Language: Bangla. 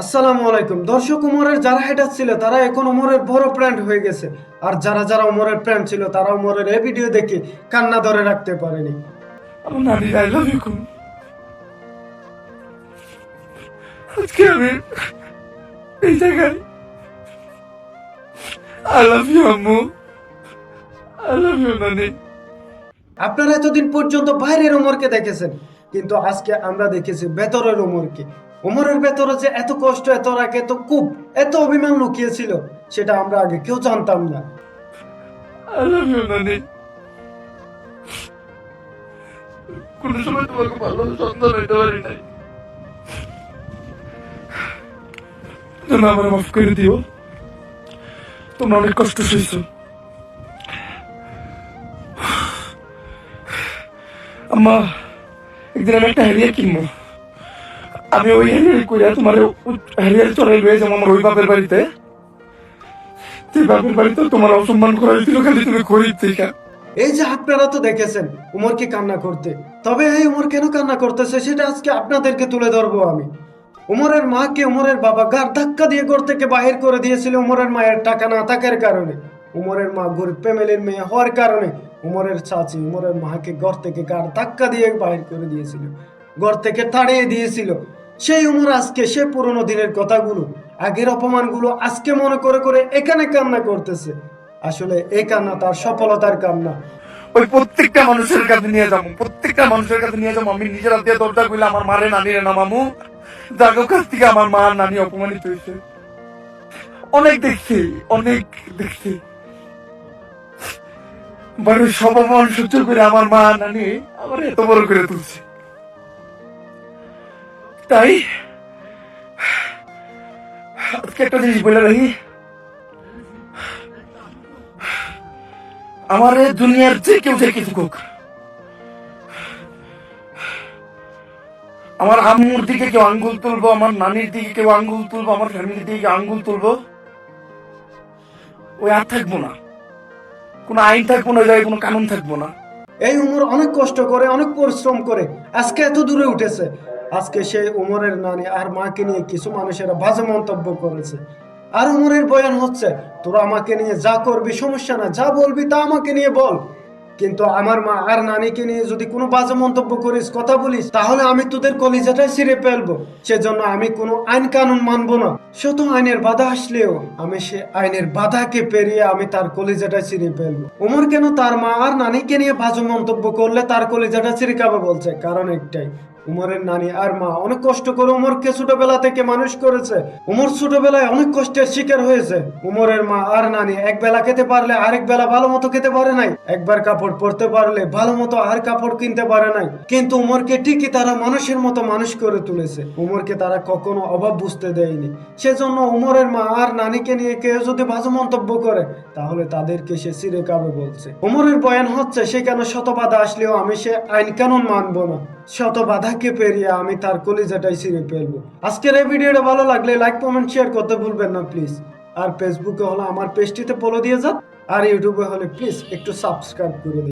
আসসালামু আলাইকুম। দর্শক উমরের যারা হেটার ছিল তারা এখন বড় হয়ে গেছে। আর যারা যারা ছিল তারা এই ভিডিও দেখে কান্না ধরে রাখতে পারেনি। আই লাভ ইউ আজকে আমি এই জায়গায় আই লাভ ইউ আম্মু। আই লাভ ইউ নানি। আপনারা এতদিন পর্যন্ত বাইরের উমরকে দেখেছেন কিন্তু আজকে আমরা দেখেছি ভেতরের উমরকে। উমরের ভেতরে যে এত কষ্ট, এত রাগ, এত কুপ, এত অভিমান লুকিয়েছিল, সেটা আমরা আগে কেউ জানতাম না। মাফ দিও। তোমরা অনেক কষ্ট একদিন আমি একটা হ্যারিয়ার কিনবো। আমি ওই কইরা তোমার হ্যারিয়ার চড়াই লয়ে যাব আমার ওই বাপের বাড়িতে। তুই বাপের বাড়িতে তোমার অসম্মান করা হয়েছিল খালি তুমি গরিব থেকে। এই যে আপনারা তো দেখেছেন উমরকে কান্না করতে। তবে এই উমর কেন কান্না করতেছে সেটা আজকে আপনাদেরকে তুলে ধরবো আমি। উমরের মাকে উমরের বাবা গার ধাক্কা দিয়ে ঘর থেকে বাহির করে দিয়েছিল উমরের মায়ের টাকা না থাকার কারণে। উমরের মা গরিব ফ্যামিলির মেয়ে হওয়ার কারণে উমরের চাচি উমরের মাকে ঘর থেকে গার ধাক্কা দিয়ে বাহির করে দিয়েছিল। ঘর থেকে তাড়িয়ে দিয়েছিল। সেই উমর আজকে সে পুরনো দিনের কথাগুলো, আগের অপমানগুলো আজকে মনে করে করে এখানে কান্না করতেছে। আসলে এই কান্না তার সফলতার কান্না। ওই প্রত্যেকটা মানুষের কাছে নিয়ে যাব, প্রত্যেকটা মানুষের কাছে নিয়ে যাব। আমি নিজের হাতে দরজা কইলে আমার মারে নানি রে না মামু। যাগো কাছ থেকে আমার মা নানি অপমানিত হয়েছে। অনেক দেখছি অনেক দেখছি। বাড়ির সব অপমান সহ্য করে আমার মা নানি আমার এত বড় করে তুলছে। তাই? আজকে একটা জিনিস বলে রাখি। আমার দুনিয়ার যে কেউ যে কিছু হোক আমার আম্মুর দিকে কেউ আঙ্গুল তুলবো, আমার নানির দিকে কেউ আঙ্গুল তুলবো, আমার ফ্যামিলির দিকে আঙ্গুল তুলবো, ওই আর থাকব না। কোনো আইন থাকব না জায়গায় কোনো কানুন থাকব না। এই উমর অনেক কষ্ট করে, অনেক পরিশ্রম করে, আজকে এত দূরে উঠেছে। আজকে সেই উমরের নানি আর মাকে নিয়ে কিছু মানুষেরা বাজে মন্তব্য করেছে। আর উমরের বয়ান হচ্ছে, তোরা আমাকে নিয়ে যা করবি সমস্যা না, যা বলবি তা আমাকে নিয়ে বল। কিন্তু আমার মা আর নানিকে নিয়ে যদি কোনো বাজে মন্তব্য করিস, কথা বলিস, তাহলে আমি তোদের কলিজাটাই ছিঁড়ে ফেলব। সেজন্য আমি কোনো আইন কানুন মানবো না। শত আইনের বাধা আসলেও আমি সে আইনের বাধাকে পেরিয়ে আমি তার কলিজাটা ছিঁড়ে ফেলব। উমর কেন তার মা আর নানিকে নিয়ে বাজে মন্তব্য করলে তার কলিজাটা ছিঁড়ে খাবে বলছে? কারণ একটাই উমরের নানি আর মা অনেক কষ্ট করে উমরকে ছোটবেলা থেকে মানুষ করেছে। উমর ছোটবেলায় অনেক কষ্টের শিকার হয়েছে। উমরের মা আর নানি এক বেলা খেতে পারলে আরেক বেলা ভালো মতো খেতে পারে নাই। একবার কাপড় পরতে পারলে ভালো মতো আর কাপড় কিনতে পারে নাই। কিন্তু উমরকে ঠিকই তারা মানুষের মতো মানুষ করে তুলেছে। উমরকে তারা কখনো অভাব বুঝতে দেয়নি। সেজন্য উমরের মা আর নানিকে নিয়ে কেউ যদি বাজে মন্তব্য করে, তাহলে তাদেরকে সে সিরে কাবে বলছে। উমরের বয়ান হচ্ছে সেখানে শত বাধা আসলেও আমি সে আইন কানুন মানবো না। শত বাধাকে পেরিয়ে আমি তার কলিজাটাই ছিঁড়ে ফেলব। আজকের এই ভিডিওটা ভালো লাগলে লাইক কমেন্ট শেয়ার করতে ভুলবেন না প্লিজ আর ফেসবুকে হলো আমার পেজটিতে পলো দিয়ে যান। আর ইউটিউবে হলে প্লিজ একটু সাবস্ক্রাইব করে দিন।